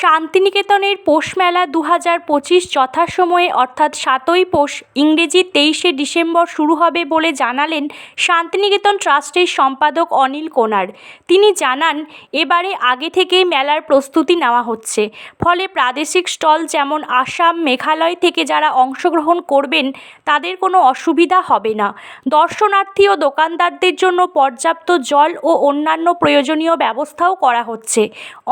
শান্তিনিকেতনের পৌষ মেলা দু হাজার পঁচিশ যথাসময়ে, অর্থাৎ সাতই পৌষ ইংরেজি তেইশে ডিসেম্বর শুরু হবে বলে জানালেন শান্তিনিকেতন ট্রাস্টের সম্পাদক অনিল কোনার। তিনি জানান, এবারে আগে থেকেই মেলার প্রস্তুতি নেওয়া হচ্ছে। ফলে প্রাদেশিক স্টল যেমন আসাম, মেঘালয় থেকে যারা অংশগ্রহণ করবেন, তাদের কোনো অসুবিধা হবে না। দর্শনার্থী ও দোকানদারদের জন্য পর্যাপ্ত জল ও অন্যান্য প্রয়োজনীয় ব্যবস্থাও করা হচ্ছে।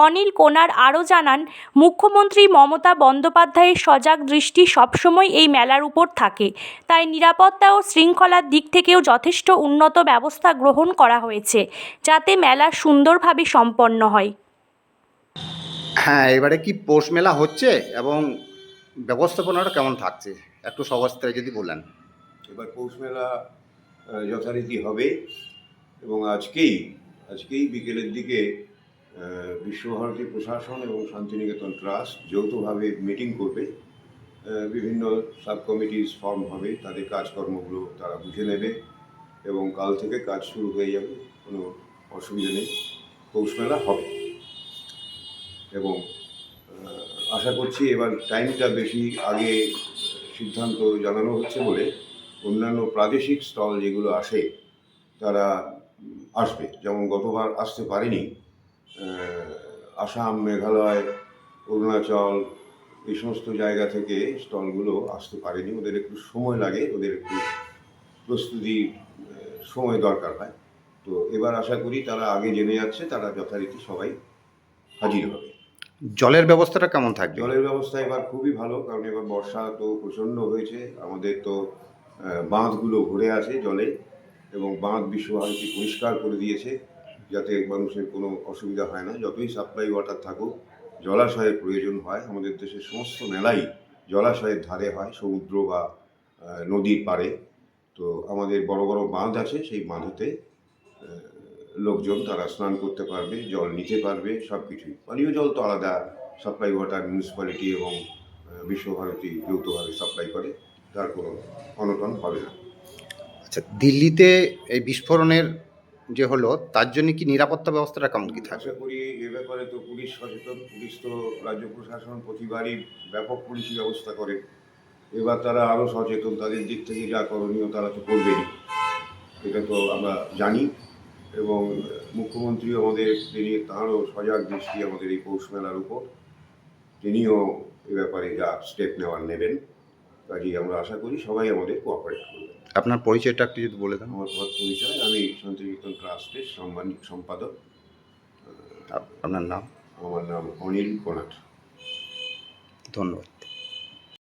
অনিল কোনার আরও জানান মুখ্যমন্ত্রী মমতা বন্দ্যোপাধ্যায়ের সজাগ দৃষ্টি সবসময় এই মেলার উপর থাকে। তাই নিরাপত্তা ও শৃঙ্খলার দিক থেকেও যথেষ্ট উন্নত ব্যবস্থা গ্রহণ করা হয়েছে যাতে মেলা সুন্দরভাবে সম্পন্ন হয়। হ্যাঁ এবারে কি পৌষ মেলা হচ্ছে এবং ব্যবস্থাপনাটা কেমন থাকছে? একটু সবস্থায় যদি বলেন। এবার পৌষ মেলা যথারীতি হবে এবং আজকেই আজকেই বিকেলের দিকে বিশ্বভারতী প্রশাসন এবং শান্তিনিকেতন ট্রাস্ট যৌথভাবে মিটিং করবে। বিভিন্ন সাব কমিটিস ফর্ম হবে, তাদের কাজকর্মগুলো তারা বুঝে নেবে এবং কাল থেকে কাজ শুরু হয়ে যাবে, কোনো অসুবিধা নেই। পৌষ মেলা হবে। এবং আশা করছি এবার টাইমটা বেশি আগে সিদ্ধান্ত জানানো হচ্ছে বলে অন্যান্য প্রাদেশিক স্টল যেগুলো আসে, তারা আসবে। যেমন গতবার আসতে পারেনি আসাম মেঘালয় অরুণাচল এই সমস্ত জায়গা থেকে স্টলগুলো আসতে পারেনি। ওদের একটু সময় লাগে ওদের একটু প্রস্তুতি সময় দরকার হয়। তো এবার আশা করি তারা আগে জেনে যাচ্ছে তারা যথারীতি সবাই হাজির হবে। জলের ব্যবস্থাটা কেমন থাকবে? জলের ব্যবস্থা এবার খুবই ভালো কারণ এবার বর্ষা তো প্রচণ্ড হয়েছে। আমাদের তো বাঁধগুলো ভরে আছে জলে এবং বাঁধ বিশ্বভারতী পরিষ্কার করে দিয়েছে। যাতে মানুষের কোনো অসুবিধা হয় না। যতই সাপ্লাই ওয়াটার থাকুক, জলাশয়ের প্রয়োজন হয়। আমাদের দেশের সমস্ত মেলাই জলাশয়ের ধারে হয়, সমুদ্র বা নদীর পাড়ে। তো আমাদের বড় বড় বাঁধ আছে, সেই বাঁধেতে লোকজন তারা স্নান করতে পারবে, জল নিতে পারবে সব কিছুই পানীয় জল তো আলাদা। সাপ্লাই ওয়াটার মিউনিসিপ্যালিটি এবং বিশ্বভারতী যৌথভাবে সাপ্লাই করে। তার কোনো অনটন হবে না। আচ্ছা দিল্লিতে এই বিস্ফোরণের যে হলো, তার জন্য কি নিরাপত্তা ব্যবস্থাটা কেমন কি আশা করি এ ব্যাপারে তো পুলিশ সচেতন, পুলিশ তো রাজ্য প্রশাসন প্রতিবারই ব্যাপক পুলিশি ব্যবস্থা করে। এবার তারা আরও সচেতন, তাদের দিক থেকে যা করণীয় তারা তো করবেনই এটা তো আমরা জানি এবং মুখ্যমন্ত্রী আমাদের, তিনি তাঁরও সজাগ দৃষ্টি আমাদের এই পৌষ মেলার উপর। তিনিও এ ব্যাপারে যা স্টেপ নেওয়ার নেবেন। কাজেই আমরা আশা করি সবাই আমাদের কোঅপারেট করবে। আপনার পরিচয়টা একটু যদি বলে দেন। আমার পরিচয় আমি শান্তিনিকেতন ট্রাস্টের সম্মানিত সম্পাদক। আপ- আপনার নাম? আমার নাম অনিল কোনাট। ধন্যবাদ।